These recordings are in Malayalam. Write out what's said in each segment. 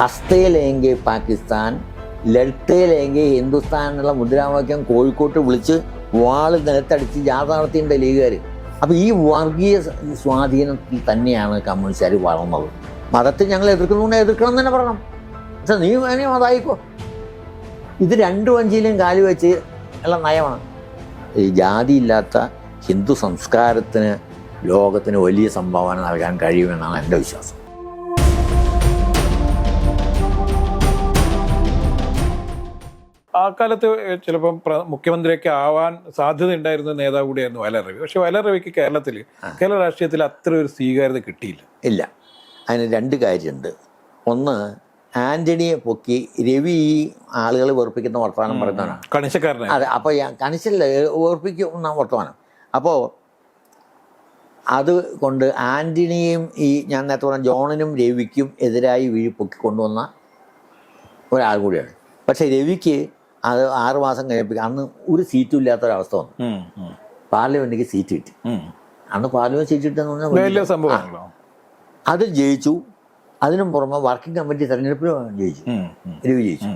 ഹസ്തേ ലേങ്കെ പാകിസ്ഥാൻ ലഡ്തേ ലേങ്കെ ഹിന്ദുസ്ഥാൻ എന്നുള്ള മുദ്രാവാക്യം കോഴിക്കോട്ട് വിളിച്ച് വാൾ നിലത്തടിച്ച് ജാഥ നടത്തിയിട്ടുണ്ട് ലീഗുകാർ അപ്പോൾ ഈ വർഗീയ സ്വാധീനത്തിൽ തന്നെയാണ് കമ്മ്യൂണിസ്റ്റ് വളർന്നത്. മതത്തെ ഞങ്ങൾ എതിർക്കുന്നുണ്ട് എതിർക്കണം തന്നെ പറയണം. പക്ഷെ നീ വേണേ മതായിക്കോ. ഇത് രണ്ടു വഞ്ചിയിലും കാലി വെച്ച് ഉള്ള നയമാണ്. ഈ ജാതിയില്ലാത്ത ഹിന്ദു സംസ്കാരത്തിന് ലോകത്തിന് വലിയ സംഭാവന നൽകാൻ കഴിയുമെന്നാണ് എന്റെ വിശ്വാസം. ആ കാലത്ത് ചിലപ്പം മുഖ്യമന്ത്രിയൊക്കെ ആവാൻ സാധ്യത ഉണ്ടായിരുന്ന നേതാവ് കൂടിയായിരുന്നു വയലാർ രവി. പക്ഷെ വയലാർ രവിക്ക് കേരളത്തിൽ കേരള രാഷ്ട്രീയത്തിൽ അത്ര ഒരു സ്വീകാര്യത കിട്ടിയില്ല. ഇല്ല. അതിന് രണ്ട് കാര്യമുണ്ട്. ഒന്ന് ആന്റണിയെ പൊക്കി രവി ഈ ആളുകൾ വെറുപ്പിക്കുന്ന വർത്തമാനം പറയുന്നവനാണ് കണിശക്കാരനെ. അതെ അപ്പോൾ കണിശല്ല വെറുപ്പിക്കുന്ന വർത്തമാനം. അപ്പോൾ അത് കൊണ്ട് ആന്റണിയും ഈ ഞാൻ നേരത്തെ പറഞ്ഞ ജോണിനും രവിക്കും എതിരായി വീഴി പൊക്കി കൊണ്ടുവന്ന ഒരാൾ കൂടിയാണ്. പക്ഷേ രവിക്ക് അത് ആറ് മാസം കഴിഞ്ഞപ്പോൾ അന്ന് ഒരു സീറ്റും ഇല്ലാത്തൊരവസ്ഥ വന്നു. ഉം, ഉം, സീറ്റ് കിട്ടി. അന്ന് പാർലമെന്റ് സീറ്റ് കിട്ടുന്ന പറഞ്ഞാൽ സംഭവമാണല്ലോ. അത് ജയിച്ചു. അതിനും പുറമെ വർക്കിംഗ് കമ്മിറ്റി തെരഞ്ഞെടുപ്പിലും ജയിച്ചു. രവി ജയിച്ചു.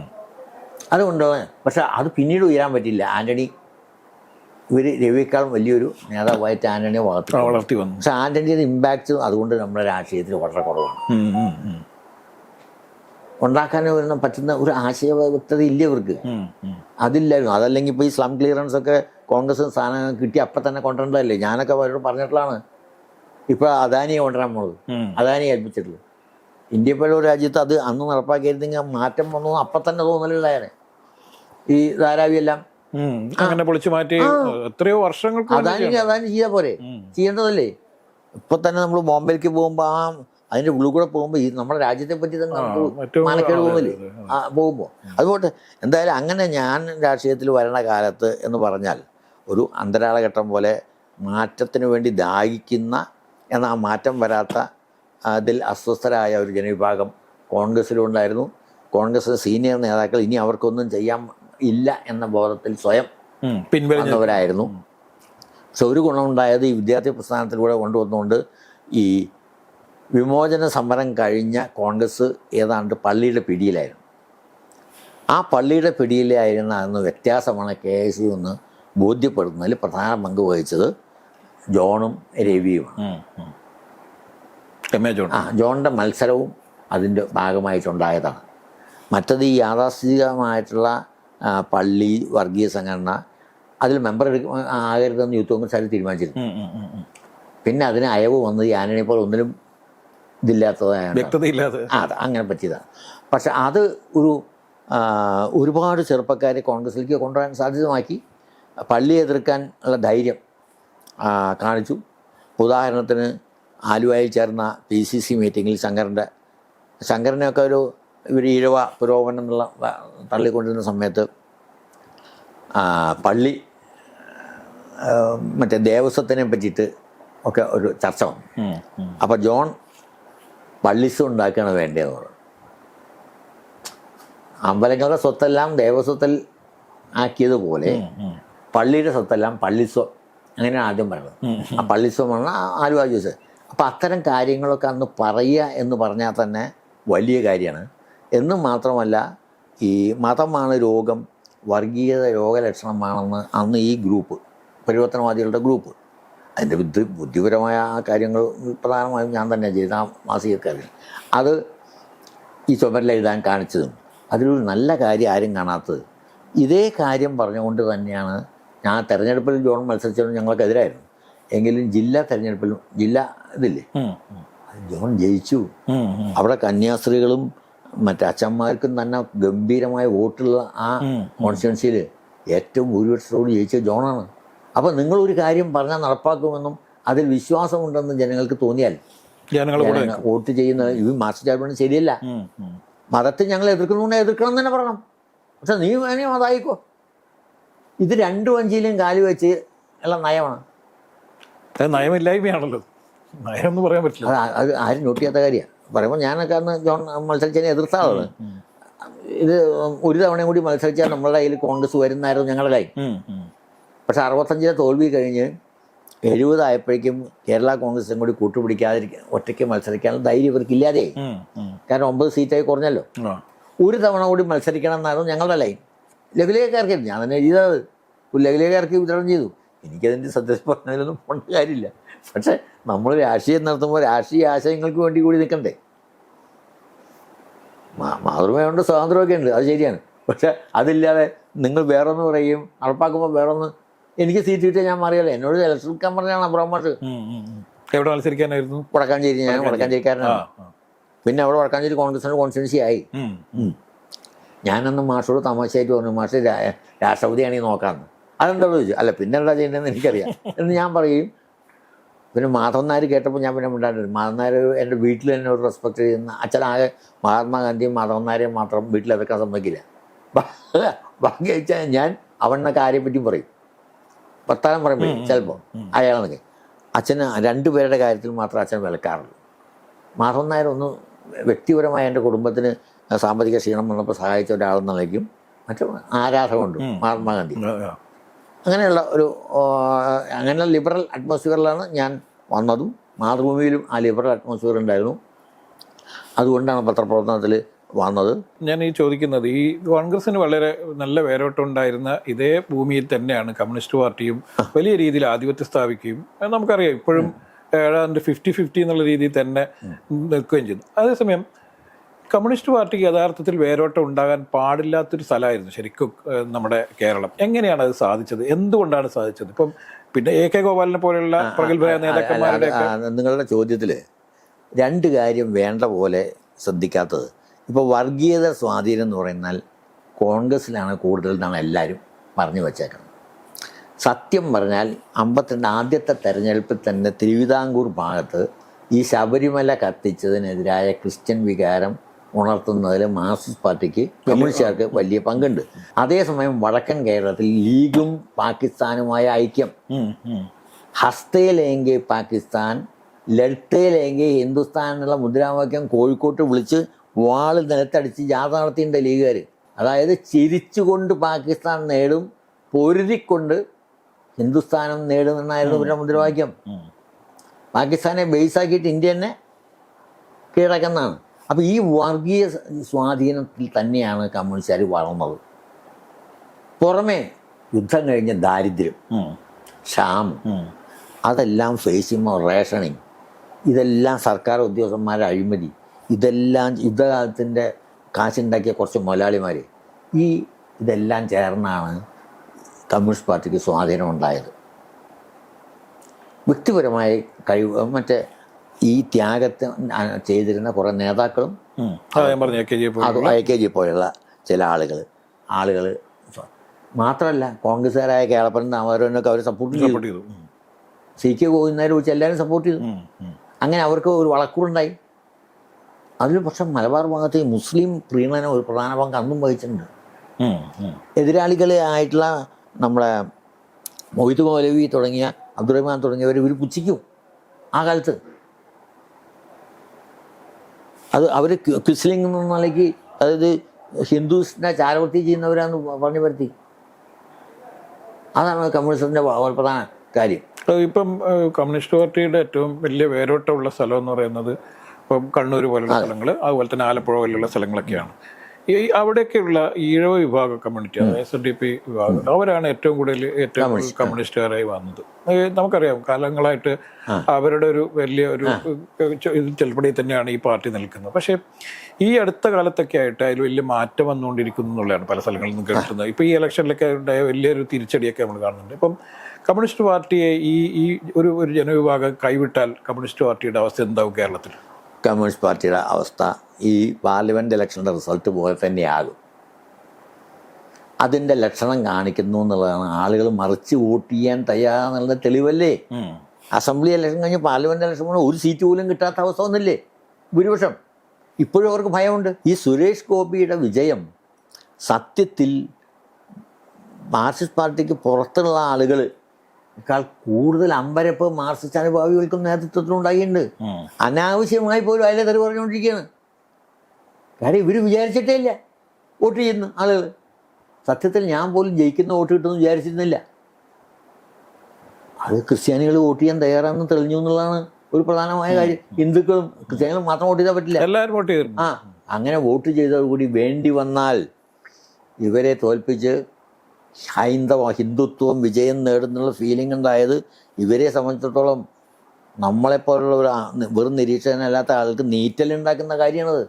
അതുകൊണ്ട് പക്ഷെ അത് പിന്നീട് ഉയരാൻ പറ്റില്ല ആന്റണി ഇവർ രവിയേക്കാളും വലിയൊരു നേതാവായിട്ട് ആന്റണിയെ വളർത്തി. വളർത്തി വന്നു. പക്ഷെ ആന്റണിയുടെ ഇമ്പാക്റ്റ് അതുകൊണ്ട് നമ്മുടെ രാഷ്ട്രീയത്തിൽ വളരെ കുറവാണ്. ഉം, ഉം, ഉം, വരുന്ന പറ്റുന്ന ഒരു ആശയ വ്യക്തത ഇല്ല ഇവർക്ക്. അതില്ലായിരുന്നു. അതല്ലെങ്കിൽ ഇപ്പോൾ ഈ സ്ലം ക്ലിയറൻസ് ഒക്കെ കോൺഗ്രസ് സ്ഥാനം കിട്ടി അപ്പം തന്നെ കൊണ്ടുവരേണ്ടതല്ലേ? ഞാനൊക്കെ അവരോട് പറഞ്ഞിട്ടുള്ളതാണ്. ഇപ്പോൾ അദാനിയെ കൊണ്ടുവരാൻ പോണത്. ഉം. അദാനിയെ ഏൽപ്പിച്ചിട്ടുള്ളത്. ഇന്ത്യ പോലെ ഒരു രാജ്യത്ത് അത് അന്ന് നടപ്പാക്കിയിരുന്നെങ്കിൽ മാറ്റം വന്നു അപ്പം തന്നെ തോന്നലുണ്ടായേനെ ഈ ധാരാവി എല്ലാം. അങ്ങനെ പൊളിച്ചു മാറ്റി എത്രയോ വർഷങ്ങൾക്ക് മുന്നേ അദാനി അദാനി ചെയ്താൽ പോരെ? ചെയ്യേണ്ടതല്ലേ? ഇപ്പൊ തന്നെ നമ്മൾ ബോംബെയിലേക്ക് പോകുമ്പോൾ ആ അതിന്റെ ഉള്ളിൽ കൂടെ പോകുമ്പോൾ ഈ നമ്മുടെ രാജ്യത്തെ പറ്റി തന്നെ നമുക്ക് മാനക്കേട് പോകുന്നില്ലേ? പോകുമ്പോൾ അതുകൊണ്ട് എന്തായാലും അങ്ങനെ ഞാൻ രാഷ്ട്രീയത്തിൽ വരണ കാലത്ത് എന്ന് പറഞ്ഞാൽ ഒരു അന്തരാളഘട്ടം പോലെ മാറ്റത്തിന് വേണ്ടി ദാഹിക്കുന്ന എന്നാൽ ആ മാറ്റം വരാത്ത അതിൽ അസ്വസ്ഥരായ ഒരു ജനവിഭാഗം കോൺഗ്രസ്സിലുണ്ടായിരുന്നു. കോൺഗ്രസ് സീനിയർ നേതാക്കൾ ഇനി അവർക്കൊന്നും ചെയ്യാൻ ഇല്ല എന്ന ബോധത്തിൽ സ്വയം ഉം. പിൻവലിഞ്ഞു. വന്നവരായിരുന്നു. പക്ഷെ ഒരു ഗുണമുണ്ടായത് ഈ വിദ്യാർത്ഥി പ്രസ്ഥാനത്തിലൂടെ കൊണ്ടുവന്നുകൊണ്ട് ഈ വിമോചന സമരം കഴിഞ്ഞ കോൺഗ്രസ് ഏതാണ്ട് പള്ളിയുടെ പിടിയിലായിരുന്നു. ആ പള്ളിയുടെ പിടിയിലായിരുന്ന അന്ന് വ്യത്യാസമാണ് കെ എസ് യു എന്ന് ബോധ്യപ്പെടുന്നതിൽ പ്രധാന പങ്ക് വഹിച്ചത് ജോണും രവിയുമാണ്. ജോൺ. ആ ജോണിന്റെ മത്സരവും അതിന്റെ ഭാഗമായിട്ടുണ്ടായതാണ്. മറ്റത് ഈ യാഥാസ്ഥിതികമായിട്ടുള്ള പള്ളി വർഗീയ സംഘടന അതിൽ മെമ്പർ എടുക്ക ആകരുതെന്ന് യൂത്ത് കോൺഗ്രസ് ആര് തീരുമാനിച്ചിരുന്നു. പിന്നെ അതിന് അയവ് വന്നത് ഈ ആന്റണി ഒന്നിലും ഇതില്ലാത്തതായാണ്. വ്യക്തതയില്ലാതെ. അത് അങ്ങനെ പറ്റിയതാണ് പക്ഷെ അത് ഒരു ഒരുപാട് ചെറുപ്പക്കാരെ കോൺഗ്രസിലേക്ക് കൊണ്ടുവരാൻ സാധ്യതമാക്കി. പള്ളി എതിർക്കാൻ ഉള്ള ധൈര്യം കാണിച്ചു. ഉദാഹരണത്തിന് ആലുവായിൽ ചേർന്ന പി സി സി മീറ്റിങ്ങിൽ ശങ്കരന്റെ ശങ്കരനെയൊക്കെ ഒരു ഇവർ ഇഴവ പുരോഗമനം എന്നുള്ള തള്ളിക്കൊണ്ടിരുന്ന സമയത്ത് പള്ളി മറ്റേ ദേവസ്വത്തിനെ പറ്റിയിട്ട് ഒക്കെ ഒരു ചർച്ച വന്നു. അപ്പോൾ ജോൺ പള്ളിസ് ഉണ്ടാക്കുകയാണ് വേണ്ടതെന്ന് പറഞ്ഞു. അമ്പലങ്ങളുടെ സ്വത്തെല്ലാം ദേവസ്വത്തിൽ ആക്കിയതുപോലെ. പള്ളിയുടെ സ്വത്തെല്ലാം പള്ളിസ്വം അങ്ങനെയാണ് ആദ്യം പറയുന്നത് ആ പള്ളിസ്വമാണ് പറഞ്ഞ ആലുവ ജ്യൂസ് അപ്പം അത്തരം കാര്യങ്ങളൊക്കെ അന്ന് പറയുക എന്ന് പറഞ്ഞാൽ തന്നെ വലിയ കാര്യമാണ്. എന്നും മാത്രമല്ല ഈ മതമാണ് രോഗം വർഗീയത രോഗലക്ഷണമാണെന്ന് അന്ന് ഈ ഗ്രൂപ്പ് പരിവർത്തനവാദികളുടെ ഗ്രൂപ്പ്. അതിന്റെ ബുദ്ധി ബുദ്ധിപരമായ ആ കാര്യങ്ങൾ പ്രധാനമായും ഞാൻ തന്നെ ചെയ്ത. ആ മാസികക്കാരൻ അത് ഈ ചുമരിൽ എഴുതാൻ കാണിച്ചതും അതിലൊരു നല്ല കാര്യം ആരും കാണാത്തത്. ഇതേ കാര്യം പറഞ്ഞുകൊണ്ട് തന്നെയാണ് ഞാൻ തെരഞ്ഞെടുപ്പിൽ ജോൺ മത്സരിച്ചത് ഞങ്ങൾക്കെതിരായിരുന്നു. എങ്കിലും ജില്ലാ തെരഞ്ഞെടുപ്പിലും ജില്ല ഇതില്ലേ. ജോൺ ജയിച്ചു. അവിടെ കന്യാസ്ത്രീകളും മറ്റേ അച്ഛന്മാർക്കും തന്നെ ഗംഭീരമായ വോട്ടുള്ള ആ. കോൺസ്റ്റിറ്റ്യൻസിയിൽ ഏറ്റവും ഭൂരിപക്ഷത്തോട് ജയിച്ച ജോണാണ്. അപ്പോൾ നിങ്ങളൊരു കാര്യം പറഞ്ഞാൽ നടപ്പാക്കുമെന്നും അതിൽ വിശ്വാസമുണ്ടെന്ന് ജനങ്ങൾക്ക് തോന്നിയാൽ ജനങ്ങൾ വോട്ട് ചെയ്യുന്ന ഈ മാസ്റ്റർ ചാർജ് ശരിയല്ല. മതത്തെ ഞങ്ങൾ എതിർക്കുന്നുണ്ട് എതിർക്കണം തന്നെ പറയണം. പക്ഷെ നീ വേണേ മതായിക്കോ. ഇത് രണ്ടു വഞ്ചിയിലും കാലി വെച്ച് ഉള്ള നയമാണ്. നയമില്ലായ്മയാണല്ലോ. നയം എന്ന് പറയാൻ പറ്റില്ല. അത് ആരും നോട്ട് ചെയ്യാത്ത കാര്യമാണ്. പറയുമ്പോൾ ഞാനൊക്കെ അന്ന് ജോൺ മത്സരിച്ചതിനെ എതിർത്ത ആളാണ് ഇത് ഒരു തവണയും കൂടി മത്സരിച്ചാൽ നമ്മളുടെ കയ്യിൽ കോൺഗ്രസ് വരുന്നായിരുന്നു ഞങ്ങളുടെ കൈ. പക്ഷെ അറുപത്തഞ്ചിലെ തോൽവി കഴിഞ്ഞ് എഴുപതായപ്പോഴേക്കും കേരള കോൺഗ്രസും കൂടി കൂട്ടുപിടിക്കാതിരിക്കാൻ ഒറ്റയ്ക്ക് മത്സരിക്കാനുള്ള ധൈര്യം ഇവർക്കില്ലാതെ. കാരണം ഒമ്പത് സീറ്റായി കുറഞ്ഞല്ലോ. ഒരു തവണ കൂടി മത്സരിക്കണം എന്നായിരുന്നു ഞങ്ങളുടെ ലൈൻ. ലഘുലേഖക്കാർക്ക് ഞാൻ തന്നെ എഴുതാത് ഒരു ലഘുലേഖക്കാർക്ക് വിതരണം ചെയ്തു. എനിക്കതിന്റെ സത്യം പറഞ്ഞതിലൊന്നും പോകേണ്ട കാര്യമില്ല. പക്ഷേ നമ്മൾ രാഷ്ട്രീയം നടത്തുമ്പോൾ രാഷ്ട്രീയ ആശയങ്ങൾക്ക് വേണ്ടി കൂടി നിൽക്കണ്ടേ? മാ- മാതൃമയുണ്ട് സ്വാതന്ത്ര്യമൊക്കെ ഉണ്ട്. അത് ശരിയാണ്. പക്ഷെ അതില്ലാതെ നിങ്ങൾ വേറൊന്ന് പറയും നടപ്പാക്കുമ്പോൾ വേറൊന്ന് എനിക്ക് സീറ്റ് കിട്ടിയാൽ ഞാൻ മാറിയല്ലേ എന്നോട് ഇലക്ഷൻ പറഞ്ഞാണ് അബ്രഹാം മാഷ് ഉം, ഉം, ഉം. എവിടെ മത്സരിക്കാനായിരുന്നു? വടക്കാഞ്ചേരി ഞാൻ വടക്കാഞ്ചേരിക്കാരനാണ്. പിന്നെ അവിടെ വടക്കാഞ്ചേരി കോൺഗ്രസിന്റെ കോൺസ്റ്റിറ്റ്യൻസി ആയി. ഞാനന്ന് മാഷോട് തമാശയായിട്ട് പറഞ്ഞു മാഷ് രാഷ്ട്രപതിയാണ് രാഷ്ട്രപതിയാണെങ്കിൽ നോക്കാന്ന്. അതെന്താ ചോദിച്ചു. അല്ല പിന്നെ എന്താ ചെയ്യേണ്ടതെന്ന് എനിക്കറിയാം. എന്ന് ഞാൻ പറയും. പിന്നെ മാധവൻ നായർ കേട്ടപ്പോൾ ഞാൻ പിന്നെ മിണ്ടാണ്ടിരുന്നു മാധവൻ നായർ എന്റെ വീട്ടിൽ തന്നെ ഒരു റെസ്പെക്ട് ചെയ്യുന്ന അച്ഛനാകെ മഹാത്മാഗാന്ധിയും മാധവൻ നായരെയും മാത്രം വീട്ടിൽ അതൊക്കെ സമ്മതിക്കില്ല. ബാക്കി വെച്ചാൽ ഞാൻ അവനെ കാര്യം പറ്റി പറയും. വർത്താനം പറയുമ്പോൾ ചിലപ്പോൾ അയാളെന്നൊക്കെ അച്ഛന് രണ്ടുപേരുടെ കാര്യത്തിൽ മാത്രം അച്ഛൻ വിലക്കാറുള്ളൂ. മാധവൻ നായർ ഒന്ന് വ്യക്തിപരമായ എന്റെ കുടുംബത്തിന് സാമ്പത്തിക ക്ഷീണം വന്നപ്പോൾ സഹായിച്ച ഒരാളെന്ന നിലയ്ക്കും മറ്റു ആരാധകമുണ്ട് മഹാത്മാഗാന്ധി. അങ്ങനെയുള്ള ഒരു അങ്ങനെ ലിബറൽ അറ്റ്മോസ്ഫിയറിലാണ് ഞാൻ വന്നതും. മാതൃഭൂമിയിലും ആ ലിബറൽ അറ്റ്മോസ്ഫിയർ ഉണ്ടായിരുന്നു. അതുകൊണ്ടാണ് പത്രപ്രവർത്തനത്തിൽ വന്നത്? ഞാൻ ഈ ചോദിക്കുന്നത് ഈ കോൺഗ്രസിന് വളരെ നല്ല വേരോട്ടുണ്ടായിരുന്ന ഇതേ ഭൂമിയിൽ തന്നെയാണ് കമ്മ്യൂണിസ്റ്റ് പാർട്ടിയും വലിയ രീതിയിൽ ആധിപത്യം സ്ഥാപിക്കുകയും നമുക്കറിയാം ഇപ്പോഴും ഏഴാണ്ട് ഫിഫ്റ്റി ഫിഫ്റ്റി എന്നുള്ള രീതിയിൽ തന്നെ നിൽക്കുകയും ചെയ്തു അതേസമയം കമ്മ്യൂണിസ്റ്റ് പാർട്ടിക്ക് യഥാർത്ഥത്തിൽ വേരോട്ടം ഉണ്ടാകാൻ പാടില്ലാത്തൊരു സ്ഥലമായിരുന്നു ശരിക്കും നമ്മുടെ കേരളം. എങ്ങനെയാണ് അത് സാധിച്ചത്? എന്തുകൊണ്ടാണ് സാധിച്ചത്? ഇപ്പം പിന്നെ എ കെ ഗോപാലിനെ പോലെയുള്ള പ്രഗത്ഭരായ നേതാക്കന്മാരുടെ നിങ്ങളുടെ ചോദ്യത്തിൽ രണ്ട് കാര്യം വേണ്ട പോലെ ശ്രദ്ധിക്കാത്തത്. ഇപ്പോൾ വർഗീയത സ്വാധീനം എന്ന് പറയുന്നാൽ കോൺഗ്രസ്സിലാണ് കൂടുതൽ എന്നാണ് എല്ലാവരും പറഞ്ഞു വച്ചേക്കുന്നത്. സത്യം പറഞ്ഞാൽ അമ്പത്തിരണ്ട് ആദ്യത്തെ തെരഞ്ഞെടുപ്പിൽ തന്നെ തിരുവിതാംകൂർ ഭാഗത്ത് ഈ ശബരിമല കത്തിച്ചതിനെതിരായ ക്രിസ്ത്യൻ വികാരം ഉണർത്തുന്നതിൽ മാർക്സിസ്റ്റ് പാർട്ടിക്ക് കമ്മ്യൂണിസ്റ്റുകാർക്ക് വലിയ പങ്കുണ്ട്. അതേസമയം വടക്കൻ കേരളത്തിൽ ലീഗും പാകിസ്ഥാനുമായ ഐക്യം. ഉം, ഉം. ഹസ്തേ ലേങ്കെ പാകിസ്ഥാൻ ലളിതയിലെങ്കിൽ ലേങ്കെ ഹിന്ദുസ്ഥാൻ എന്നുള്ള മുദ്രാവാക്യം കോഴിക്കോട്ട് വിളിച്ച് വാൾ നിലത്തടിച്ച് ജാഥ നടത്തിയിട്ടുണ്ട് ലീഗുകാർ അതായത് ചിരിച്ചുകൊണ്ട് പാകിസ്ഥാൻ നേടും പൊരുതിക്കൊണ്ട് ഹിന്ദുസ്ഥാനം നേടുമെന്നായിരുന്നു ഇവരുടെ മുദ്രാവാക്യം. പാകിസ്ഥാനെ ബേസാക്കിയിട്ട് ഇന്ത്യ തന്നെ കീഴടക്കുന്നതാണ്. അപ്പോൾ ഈ വർഗീയ സ്വാധീനത്തിൽ തന്നെയാണ് കമ്മ്യൂണിസ്റ്റുകാർ വളർന്നത്. പുറമേ യുദ്ധം കഴിഞ്ഞ ദാരിദ്ര്യം. ക്ഷാമം അതെല്ലാം ഫേസ് ചെയ്യുമ്പോൾ റേഷനിങ് ഇതെല്ലാം സർക്കാർ ഉദ്യോഗസ്ഥന്മാരുടെ അഴിമതി ഇതെല്ലാം യുദ്ധകാലത്തിന്റെ കാശുണ്ടാക്കിയ കുറച്ച് മുതലാളിമാർ ഈ ഇതെല്ലാം ചേർന്നാണ് കമ്മ്യൂണിസ്റ്റ് പാർട്ടിക്ക് സ്വാധീനം ഉണ്ടായത്. വ്യക്തിപരമായ കഴിവ് മറ്റേ ഈ ത്യാഗത്തെ ചെയ്തിരുന്ന കുറേ നേതാക്കളും ഐ കെ ജി പോലുള്ള ചില ആളുകൾ ആളുകൾ മാത്രമല്ല കോൺഗ്രസ്സുകാരായ കേളപ്പൻ ദാമോദരനൊക്കെ അവർ സപ്പോർട്ട് ചെയ്തു. സി കെ ഗോവിന്ദനെ വിളിച്ച് എല്ലാവരും സപ്പോർട്ട് ചെയ്തു. അങ്ങനെ അവർക്ക് ഒരു വളക്കൂറുണ്ടായി. അതിൽ പക്ഷെ മലബാർ ഭാഗത്ത് ഈ മുസ്ലിം പ്രീണനം ഒരു പ്രധാന പങ്ക് അന്നും വഹിച്ചിട്ടുണ്ട്. എതിരാളികളെ ആയിട്ടുള്ള നമ്മുടെ മൊയ്ത് മൗലവി തുടങ്ങിയ അബ്ദുറഹ്മാൻ തുടങ്ങിയവർ ഇവർ പുച്ഛിക്കും ആ കാലത്ത്. അത് അവർ ക്വിസ്ലിംഗ് എന്ന നിലയ്ക്ക് അതായത് ഹിന്ദുസിനെ ചാരവൃത്തി ചെയ്യുന്നവരാന്ന് പറഞ്ഞു വരുത്തി. അതാണ് കമ്മ്യൂണിസത്തിന്റെ പ്രധാന കാര്യം. ഇപ്പം കമ്മ്യൂണിസ്റ്റ് പാർട്ടിയുടെ ഏറ്റവും വലിയ വേരോട്ടമുള്ള സ്ഥലം എന്ന് പറയുന്നത് ഇപ്പം കണ്ണൂർ പോലുള്ള സ്ഥലങ്ങൾ അതുപോലെ തന്നെ ആലപ്പുഴ പോലുള്ള സ്ഥലങ്ങളൊക്കെയാണ്. ഈ അവിടെയൊക്കെയുള്ള ഈഴവ വിഭാഗ കമ്മ്യൂണിറ്റി അതായത് എസ് എൻ ഡി പി വിഭാഗം അവരാണ് ഏറ്റവും കൂടുതൽ ഏറ്റവും കൂടുതൽ കമ്മ്യൂണിസ്റ്റുകാരായി വന്നത്. നമുക്കറിയാം കാലങ്ങളായിട്ട് അവരുടെ ഒരു വലിയ ഒരു ചെൽപ്പടി തന്നെയാണ് ഈ പാർട്ടി നിൽക്കുന്നത്. പക്ഷേ ഈ അടുത്ത കാലത്തൊക്കെ ആയിട്ട് അതിൽ വലിയ മാറ്റം വന്നുകൊണ്ടിരിക്കുന്നു എന്നുള്ളതാണ് പല സ്ഥലങ്ങളിൽ നിന്ന് കേൾക്കുന്നത് ഇപ്പൊ ഈ ഇലക്ഷനിലൊക്കെ ഉണ്ടായ വലിയൊരു തിരിച്ചടിയൊക്കെ നമ്മൾ കാണുന്നുണ്ട്. ഇപ്പം കമ്മ്യൂണിസ്റ്റ് പാർട്ടിയെ ഈ ഈ ഒരു ഒരു ജനവിഭാഗം കൈവിട്ടാൽ കമ്മ്യൂണിസ്റ്റ് പാർട്ടിയുടെ അവസ്ഥ എന്താവും കേരളത്തിൽ? കമ്മ്യൂണിസ്റ്റ് പാർട്ടിയുടെ അവസ്ഥ ഈ പാർലമെന്റ് ഇലക്ഷന്റെ റിസൾട്ട് പോലെ തന്നെയാകും. അതിന്റെ ലക്ഷണം കാണിക്കുന്നു എന്നുള്ളതാണ്. ആളുകൾ മറിച്ച് വോട്ട് ചെയ്യാൻ തയ്യാറെന്നുള്ള തെളിവല്ലേ? അസംബ്ലി ഇലക്ഷൻ കഴിഞ്ഞ് പാർലമെന്റ് ഇലക്ഷൻ പോലും ഒരു സീറ്റ് പോലും കിട്ടാത്ത അവസ്ഥ ഒന്നില്ലേ ഭൂരിപക്ഷം. ഇപ്പോഴും അവർക്ക് ഭയമുണ്ട്. ഈ സുരേഷ് ഗോപിയുടെ വിജയം സത്യത്തിൽ മാർക്സിസ്റ്റ് പാർട്ടിക്ക് പുറത്തുള്ള ആളുകൾ ക്കാൾ കൂടുതൽ അമ്പരപ്പ് മാർസിസ്റ്റ് അനുഭാവികൾക്കും നേതൃത്വത്തിലുണ്ടായിട്ടുണ്ട് അനാവശ്യമായി പോലും അതിലെ തെറി പറഞ്ഞുകൊണ്ടിരിക്കുകയാണ്. കാര്യം ഇവർ വിചാരിച്ചിട്ടേ ഇല്ല വോട്ട് ചെയ്യുന്ന ആളുകൾ. സത്യത്തിൽ ഞാൻ പോലും ജയിക്കുന്ന വോട്ട് കിട്ടുമെന്ന് വിചാരിച്ചിരുന്നില്ല. അത് ക്രിസ്ത്യാനികൾ വോട്ട് ചെയ്യാൻ തയ്യാറാണെന്ന് തെളിഞ്ഞു എന്നുള്ളതാണ് ഒരു പ്രധാനമായ കാര്യം. ഹിന്ദുക്കളും ക്രിസ്ത്യാനികളും മാത്രം വോട്ട് ചെയ്താൽ പറ്റില്ല. എല്ലാവരും വോട്ട് ചെയ്തു ആ അങ്ങനെ വോട്ട് ചെയ്തതോടുകൂടി വേണ്ടി വന്നാൽ ഇവരെ തോൽപ്പിച്ച് ഹൈന്ദവ ഹിന്ദുത്വം വിജയം നേടുന്നുള്ള ഫീലിംഗ് ഉണ്ടായത് ഇവരെ സംബന്ധിച്ചിടത്തോളം നമ്മളെപ്പോലുള്ള ഒരു വെറും നിരീക്ഷകനല്ലാത്ത ആൾക്ക് നീറ്റലുണ്ടാക്കുന്ന കാര്യമാണത്.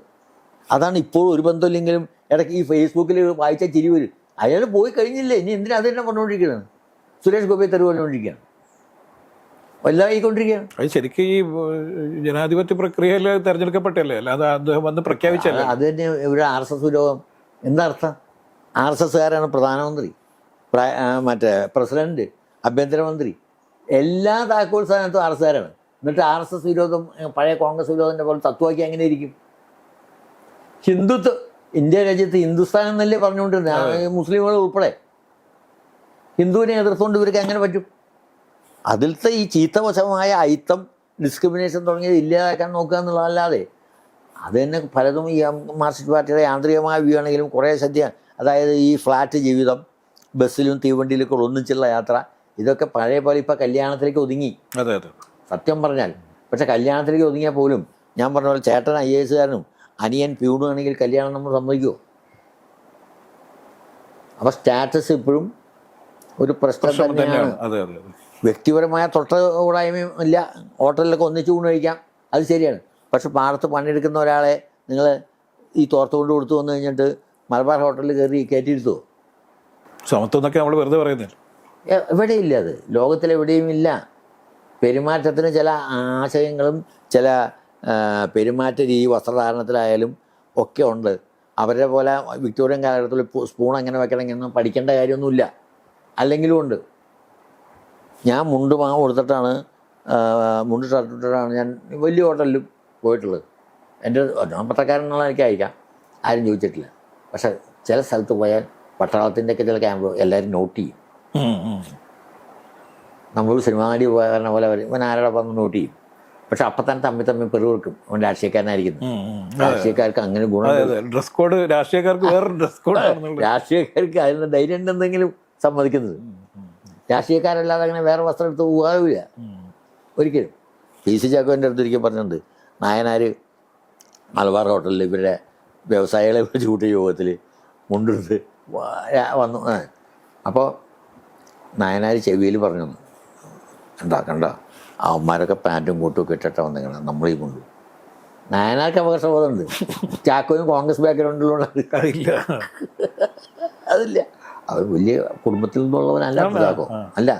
അതാണ് ഇപ്പോഴും ഒരു ബന്ധമില്ലെങ്കിലും ഇടയ്ക്ക് ഈ ഫേസ്ബുക്കിൽ വായിച്ച ചിരി വരും അയാൾ പോയി കഴിഞ്ഞില്ലേ? ഇനി എന്തിനാ അത് തന്നെ പറഞ്ഞുകൊണ്ടിരിക്കുന്നത് സുരേഷ് ഗോപി തെരുവ് പറഞ്ഞുകൊണ്ടിരിക്കുകയാണ്. എല്ലാം ആയിക്കൊണ്ടിരിക്കുകയാണ്. അത് ശരിക്കും ഈ ജനാധിപത്യ പ്രക്രിയയിൽ തെരഞ്ഞെടുക്കപ്പെട്ടല്ലേ? അല്ലാതെ അദ്ദേഹം വന്ന് പ്രഖ്യാപിച്ചല്ലേ? അത് തന്നെ ഇവിടെ ആർ എസ് എസ് വിരോധം എന്താ അർത്ഥം? ആർ എസ് എസ്സുകാരാണ് പ്രധാനമന്ത്രി. മറ്റേ പ്രസിഡന്റ് ആഭ്യന്തരമന്ത്രി എല്ലാ താക്കോൽ സ്ഥാനത്തും ആർ എസ് ആരാണ് എന്നിട്ട് ആർ എസ് എസ് വിരോധം പഴയ കോൺഗ്രസ് വിരോധത്തിന്റെ പോലെ തത്വമാക്കി അങ്ങനെ ഇരിക്കും? ഹിന്ദുത്വം ഇന്ത്യ രാജ്യത്ത് ഹിന്ദുസ്ഥാൻ എന്നല്ലേ പറഞ്ഞുകൊണ്ടിരുന്നത് മുസ്ലിമുകൾ ഉൾപ്പെടെ. ഹിന്ദുവിനെ എതിർത്തുകൊണ്ട് ഇവർക്ക് എങ്ങനെ പറ്റും? അതിലത്തെ ഈ ചീത്തവശമായ അയിത്തം ഡിസ്ക്രിമിനേഷൻ തുടങ്ങിയത് ഇല്ലാതാക്കാൻ നോക്കുക എന്നുള്ളതല്ലാതെ അത് തന്നെ പലതും ഈ മാർക്സിസ്റ്റ് പാർട്ടിയുടെ യാന്ത്രികമായ വ്യൂ ആണെങ്കിലും കുറേ സദ്യ അതായത് ഈ ഫ്ലാറ്റ് ജീവിതം ബസ്സിലും തീവണ്ടിയിലൊക്കെ ഒന്നിച്ചുള്ള യാത്ര. ഇതൊക്കെ പഴയ പോലെ ഇപ്പോൾ കല്യാണത്തിലേക്ക് ഒതുങ്ങി. അതെ അതെ. സത്യം പറഞ്ഞാൽ. പക്ഷെ കല്യാണത്തിലേക്ക് ഒതുങ്ങിയാൽ പോലും ഞാൻ പറഞ്ഞ പോലെ ചേട്ടൻ ഐ എ എസുകാരനും അനിയൻ പ്യൂണും ആണെങ്കിൽ കല്യാണം നമ്മൾ സമ്മതിക്കുമോ അപ്പോൾ സ്റ്റാറ്റസ് ഇപ്പോഴും ഒരു പ്രശ്നം തന്നെയാണ്. വ്യക്തിപരമായ തൊട്ട കൂടായ്മയും ഇല്ല ഹോട്ടലിലൊക്കെ ഒന്നിച്ച് കൊണ്ട് കഴിക്കാം. അത് ശരിയാണ്. പക്ഷെ പാടത്ത് പണിയെടുക്കുന്ന ഒരാളെ നിങ്ങൾ ഈ തോർത്ത് കൊണ്ട് കൊടുത്തു വന്നു കഴിഞ്ഞിട്ട് മലബാർ ഹോട്ടലിൽ കയറി കയറ്റിയിരുത്തുമോ സമത്വം എന്നൊക്കെ നമ്മൾ വെറുതെ പറയുന്നില്ല ഇല്ല അത്. ലോകത്തിലെവിടെയും ഇല്ല. പെരുമാറ്റത്തിന് ചില ആശയങ്ങളും ചില പെരുമാറ്റ രീതി വസ്ത്രധാരണത്തിലായാലും ഒക്കെ ഉണ്ട്. അവരെ പോലെ വിക്ടോറിയൻ കാലഘട്ടത്തിൽ സ്പൂൺ എങ്ങനെ വെക്കണമെന്നൊന്നും പഠിക്കേണ്ട കാര്യമൊന്നുമില്ല. അല്ലെങ്കിലും ഉണ്ട്. ഞാൻ മുണ്ട് മാ കൊടുത്തിട്ടാണ് മുണ്ട് ഷർട്ട് ഇട്ടിട്ടാണ് ഞാൻ വലിയ ഹോട്ടലിലും പോയിട്ടുള്ളത്. എന്റെ പത്രക്കാരനുള്ള എനിക്ക് അയക്കാം. ആരും ചോദിച്ചിട്ടില്ല. പക്ഷേ ചില സ്ഥലത്ത് പോയാൽ പട്ടാളത്തിന്റെയൊക്കെ ചില ക്യാമ്പ് എല്ലാവരും നോട്ട് ചെയ്യും. നമ്മൾ സിനിമാ നടി ഉപകരണം പോലെ വരും ഇവൻ ആരോടെ വന്ന് നോട്ട് ചെയ്യും. പക്ഷെ അപ്പൊ തന്നെ തമ്മിൽ തമ്മിൽ പെറു കൊടുക്കും അവൻ രാഷ്ട്രീയക്കാരനായിരിക്കുന്നു. രാഷ്ട്രീയക്കാർക്ക് അങ്ങനെ ഗുണം ഡ്രസ് കോഡ് രാഷ്ട്രീയക്കാർക്ക് വേറെ ഡ്രസ് കോഡ് രാഷ്ട്രീയക്കാർക്ക് അതിന് ധൈര്യം ഉണ്ടെന്തെങ്കിലും സമ്മതിക്കുന്നത്. രാഷ്ട്രീയക്കാരല്ലാതെ അങ്ങനെ വേറെ വസ്ത്രം എടുത്ത് പോകാവില്ല ഒരിക്കലും. പി സി ചാക്കോന്റെ അടുത്ത് ഒരിക്കൽ പറഞ്ഞിട്ടുണ്ട്. നായനാർ മലബാർ ഹോട്ടലിൽ ഇവരുടെ വ്യവസായികളെ വിളിച്ച് കൂട്ടിയ യോഗത്തിൽ മുണ്ടെടുത്ത് രാ- വന്നു. അപ്പോൾ നായനാർ ചെവിയിൽ പറഞ്ഞു ഉണ്ടാക്കണ്ട കണ്ട? അവന്മാരൊക്കെ പാന്റും കൂട്ടും ഒക്കെ ഇട്ടിട്ട് വന്നിങ്ങനെ നമ്മളീ കൊണ്ടു. നയനാർക്ക് അവകാശബോധമുണ്ട് ചാക്കോയും കോൺഗ്രസ് ബാക്ക്ഗ്രൗണ്ടിലുള്ള അതില്ല. അതില്ല. അവർ വലിയ കുടുംബത്തിൽ നിന്നുള്ളവനല്ല ചാക്കോ അല്ല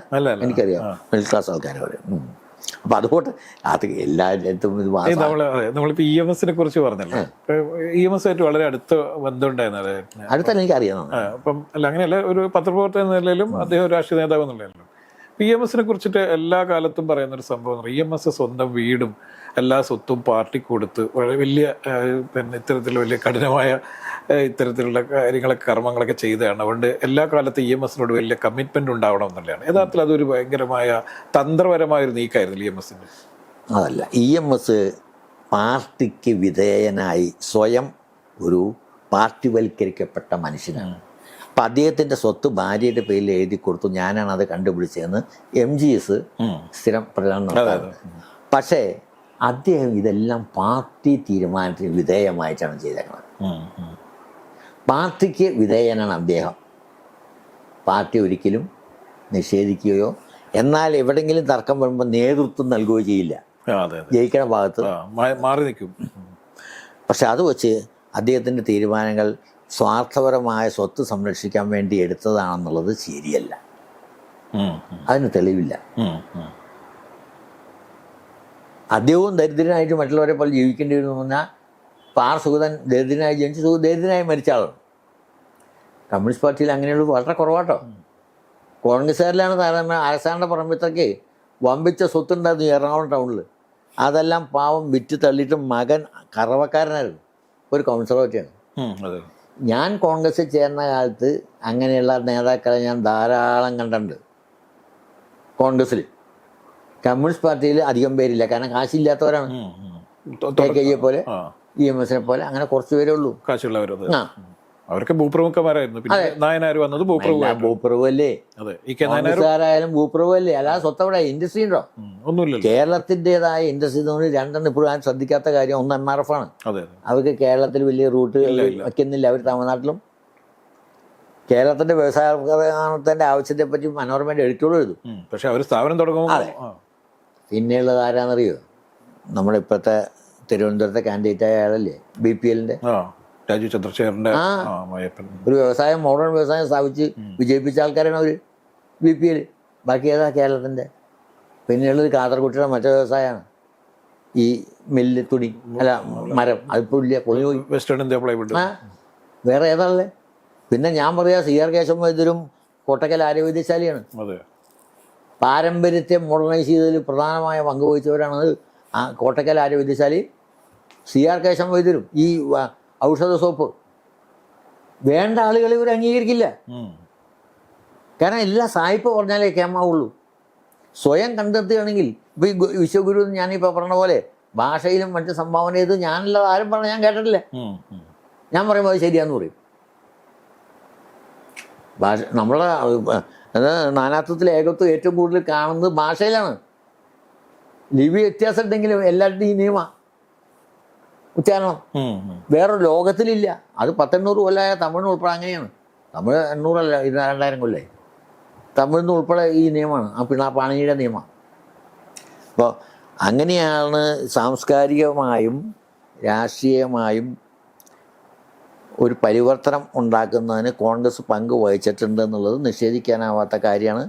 എനിക്കറിയാം. മിഡിൽ ക്ലാസ് ആൾക്കാരെ അവർ അപ്പം അതുകൊണ്ട് അത് എല്ലാ രാജ്യത്തും ഇത് ഏയ് മാസം നമ്മൾ അതെ നമ്മളിപ്പോ ഇ എം എസിനെ കുറിച്ച് പറഞ്ഞല്ലോ. ഇ എം എസ് ആയിട്ട് വളരെ അടുത്ത ബന്ധമുണ്ടായിരുന്നു അടുത്തല്ല എനിക്കറിയാം. അപ്പം അല്ല അങ്ങനെയല്ല ഒരു പത്രപ്രവർത്തകൻ എന്ന നിലയിലും അദ്ദേഹം ഒരു രാഷ്ട്രീയ നേതാവ് എന്നുള്ളതല്ലോ ഇ എം എസിനെ കുറിച്ചിട്ട് എല്ലാ കാലത്തും പറയുന്ന ഒരു സംഭവം ഇ എം എസ് സ്വന്തം വീടും എല്ലാ സ്വത്തും പാർട്ടി കൊടുത്ത് വളരെ വലിയ പിന്നെ ഇത്തരത്തിൽ വലിയ കഠിനമായ ഇത്തരത്തിലുള്ള കാര്യങ്ങളൊക്കെ കർമ്മങ്ങളൊക്കെ ചെയ്തതാണ്. അതുകൊണ്ട് എല്ലാ കാലത്തും ഇ എം എസിനോട് വലിയ കമ്മിറ്റ്മെന്റ് ഉണ്ടാവണം എന്നുള്ളതാണ്. യഥാർത്ഥത്തിൽ അതൊരു ഭയങ്കരമായ തന്ത്രപരമായ ഒരു നീക്കമായിരുന്നു ഇ എം എസിന്റെ അതല്ല ഇ എം എസ് പാർട്ടിക്ക് വിധേയനായി സ്വയം ഒരു പാർട്ടിവൽക്കരിക്കപ്പെട്ട മനുഷ്യനാണ്. അപ്പം അദ്ദേഹത്തിന്റെ സ്വത്ത് ഭാര്യയുടെ പേരിൽ എഴുതി കൊടുത്തു. ഞാനാണ് അത് കണ്ടുപിടിച്ചതെന്ന് എം ജി എസ് സ്ഥിരം പ്രചരണം പക്ഷേ അദ്ദേഹം ഇതെല്ലാം പാർട്ടി തീരുമാനത്തിന് വിധേയമായിട്ടാണ് ചെയ്തേക്കുന്നത് പാർട്ടിക്ക് വിധേയനാണ് അദ്ദേഹം. പാർട്ടി ഒരിക്കലും നിഷേധിക്കുകയോ എന്നാൽ എവിടെങ്കിലും തർക്കം വരുമ്പോൾ നേതൃത്വം നൽകുകയോ ചെയ്യില്ല. ജയിക്കണ ഭാഗത്ത്. മാറി നിൽക്കും. പക്ഷെ അത് വെച്ച് അദ്ദേഹത്തിന്റെ തീരുമാനങ്ങൾ സ്വാർത്ഥപരമായ സ്വത്ത് സംരക്ഷിക്കാൻ വേണ്ടി എടുത്തതാണെന്നുള്ളത് ശരിയല്ല. അതിന് തെളിവില്ല. അദ്ദേഹവും ദരിദ്രനായിട്ട് മറ്റുള്ളവരെ പോലെ ജീവിക്കേണ്ടി വരുന്നു പറഞ്ഞാൽ പാർ സുഗതൻ ദരിദ്രനായി ജനിച്ച് സുഖ ദരിദ്രനായി മരിച്ച ആളാണ്. കമ്മ്യൂണിസ്റ്റ് പാർട്ടിയിൽ അങ്ങനെയുള്ള വളരെ കുറവാട്ടോ. കോൺഗ്രസ്സുകാരിലാണ് താരതമ്യം അലക്സാണ്ടർ പറമ്പത്തൊക്കെ വമ്പിച്ച സ്വത്തുണ്ടായിരുന്നു എറണാകുളം ടൗണിൽ അതെല്ലാം പാവം വിറ്റ് തള്ളിയിട്ട് മകൻ കറവക്കാരനായിരുന്നു. ഒരു കൗൺസിലറൊക്കെയാണ് ഞാൻ കോൺഗ്രസ്സിൽ ചേർന്ന കാലത്ത് അങ്ങനെയുള്ള നേതാക്കളെ ഞാൻ ധാരാളം കണ്ടിട്ടുണ്ട്. കോൺഗ്രസ്സിൽ കമ്മ്യൂണിസ്റ്റ് പാർട്ടിയിൽ അധികം പേരില്ല. കാരണം കാശില്ലാത്തവരാണ്. കെ പോലെ ഇ എം എസിനെ പോലെ അങ്ങനെ കുറച്ച് പേരേ ഉള്ളൂ. കാശുള്ളവരത് ആ. അവരൊക്കെ ഭൂപ്രമുഖന്മാരായിരുന്നു പിന്നെ നായനാർ വന്നത് ഭൂപ്രഭു നായനാർ കോൺഗ്രസ്സുകാരായാലും ഭൂപ്രഭുവല്ലേ? അല്ലാതെ സ്വത്തവിടെ ഇൻഡസ്ട്രി ഉണ്ടോ? ഒന്നുമില്ല കേരളത്തിന്റെതായ ഇൻഡസ്ട്രി എന്ന് പറഞ്ഞാൽ രണ്ടെണ്ണം ഇപ്പോഴും ആരും ശ്രദ്ധിക്കാത്ത കാര്യം ഒന്ന് എം ആർ എഫ് ആണ്. അവർക്ക് കേരളത്തിൽ വലിയ റൂട്ട് വയ്ക്കുന്നില്ല. അവർ തമിഴ്നാട്ടിലും. കേരളത്തിന്റെ വ്യവസായത്തിന്റെ ആവശ്യത്തെ പറ്റി മനോരമയുടെ എഡിറ്റോളം എഴുതും. പക്ഷെ അവർ സ്ഥാപനം തുടങ്ങുമ്പോൾ ആ, പിന്നെയുള്ളത് ആരാന്നറിയോ? നമ്മുടെ ഇപ്പോഴത്തെ തിരുവനന്തപുരത്തെ കാൻഡിഡേറ്റ് ആയ ആളല്ലേ? ബി പി എല്ലിന്റെ രാജു ചന്ദ്രശേഖരന്റെ ഒരു വ്യവസായം മോഡേൺ വ്യവസായം സ്ഥാപിച്ച് വിജയിപ്പിച്ച ആൾക്കാരാണ് അവർ ബി പി എൽ ബാക്കി ഏതാ കേരളത്തിന്റെ? പിന്നെയുള്ളത് കാതർകുട്ടിയുടെ മറ്റേ വ്യവസായമാണ്. ഈ മില്ല് തുണി അല്ല മരം. അതിപ്പോൾ ഇല്ല പൊളിഞ്ഞു പോയി. വെസ്റ്റേൺ ഇന്ത്യ പ്ലൈവുഡ് വേറെ ഏതാണല്ലേ പിന്നെ ഞാൻ പറയാ സി ആർ കേശവ വൈദ്യരും കോട്ടക്കൽ ആരോഗ്യശാലിയാണ് അതെ. പാരമ്പര്യത്തെ മോഡേണൈസ് ചെയ്തതിൽ പ്രധാനമായ പങ്ക് വഹിച്ചവരാണ് ആ കോട്ടക്കൽ ആരോഗ്യശാലി സി ആർ കേശവ വൈദ്യരും ഈ ഔഷധ സോപ്പ്. വേണ്ട ആളുകൾ ഇവർ അംഗീകരിക്കില്ല. കാരണം എല്ലാ സായിപ്പ് പറഞ്ഞാലേ കേമാവുള്ളൂ. സ്വയം കണ്ടെത്തുകയാണെങ്കിൽ ഇപ്പോൾ ഈ വിശ്വഗുരു എന്ന് ഞാനിപ്പോൾ പറഞ്ഞ പോലെ ഭാഷയിലും മറ്റ് സംഭാവന ചെയ്ത് ഞാനല്ലാതെ ആരും പറഞ്ഞ ഞാൻ കേട്ടിട്ടില്ല. ഞാൻ പറയുമ്പോൾ അത് ശരിയാന്ന് പറയും. ഭാഷ നമ്മളെ അത് നാനാത്വത്തിൽ ഏകത്വം ഏറ്റവും കൂടുതൽ കാണുന്നത് ഭാഷയിലാണ്. ലിവി വ്യത്യാസം ഉണ്ടെങ്കിലും എല്ലാവരുടെയും ഈ നിയമ ഉച്ചാരണം. വേറൊരു ലോകത്തിലില്ല. അത് പത്തെണ്ണൂറ് കൊല്ലായ തമിഴിന് ഉൾപ്പെടെ അങ്ങനെയാണ്. തമിഴ് എണ്ണൂറല്ല ഇത് രണ്ടായിരം കൊല്ലേ? തമിഴിന്ന് ഉൾപ്പെടെ ഈ നിയമമാണ്. ആ പിണ പാണിയുടെ നിയമം. അപ്പോൾ അങ്ങനെയാണ് സാംസ്കാരികമായും രാഷ്ട്രീയമായും ഒരു പരിവർത്തനം ഉണ്ടാക്കുന്നതിന് കോൺഗ്രസ് പങ്ക് വഹിച്ചിട്ടുണ്ട് എന്നുള്ളത് നിഷേധിക്കാനാവാത്ത കാര്യമാണ്.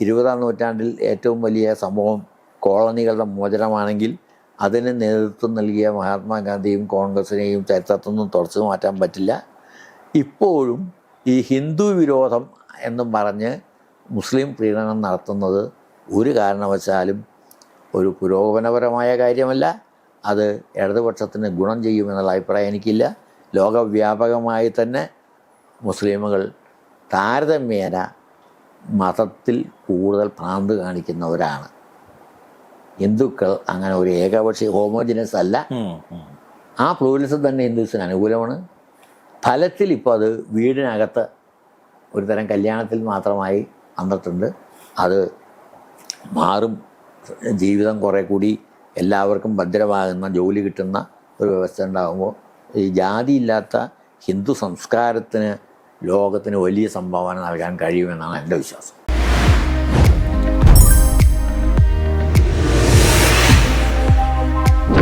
ഇരുപതാം നൂറ്റാണ്ടിൽ ഏറ്റവും വലിയ സംഭവം കോളനികളുടെ മോചനമാണെങ്കിൽ അതിന് നേതൃത്വം നൽകിയ മഹാത്മാഗാന്ധിയും കോൺഗ്രസിനെയും ചരിത്രത്തൊന്നും നിന്നും മാറ്റാൻ പറ്റില്ല. ഇപ്പോഴും ഈ ഹിന്ദു വിരോധം എന്നും പറഞ്ഞ് മുസ്ലിം പ്രീണനം നടത്തുന്നത് ഒരു കാരണവശാലും ഒരു പുരോഗമനപരമായ കാര്യമല്ല. അത് ഇടതുപക്ഷത്തിന് ഗുണം ചെയ്യുമെന്നുള്ള അഭിപ്രായം എനിക്കില്ല. ലോകവ്യാപകമായി തന്നെ മുസ്ലിമുകൾ താരതമ്യേന മതത്തിൽ കൂടുതൽ ഭ്രാന്ത് കാണിക്കുന്നവരാണ്. ഹിന്ദുക്കൾ അങ്ങനെ ഒരു ഏകപക്ഷി ഹോമോജിനസ് അല്ല. ആ പ്ലൂലിസം തന്നെ ഹിന്ദുസിന് അനുകൂലമാണ്. ഫലത്തിൽ ഇപ്പോൾ അത് വീടിനകത്ത് ഒരു തരം കല്യാണത്തിൽ മാത്രമായി വന്നിട്ടുണ്ട്. അത് മാറും. ജീവിതം കുറേ കൂടി എല്ലാവർക്കും ഭദ്രമാകുന്ന ജോലി കിട്ടുന്ന ഒരു വ്യവസ്ഥ ഉണ്ടാകുമ്പോൾ ഈ ജാതിയില്ലാത്ത ഹിന്ദു സംസ്കാരത്തിന് ലോകത്തിന് വലിയ സംഭാവന നൽകാൻ കഴിയുമെന്നാണ് എന്റെ വിശ്വാസം.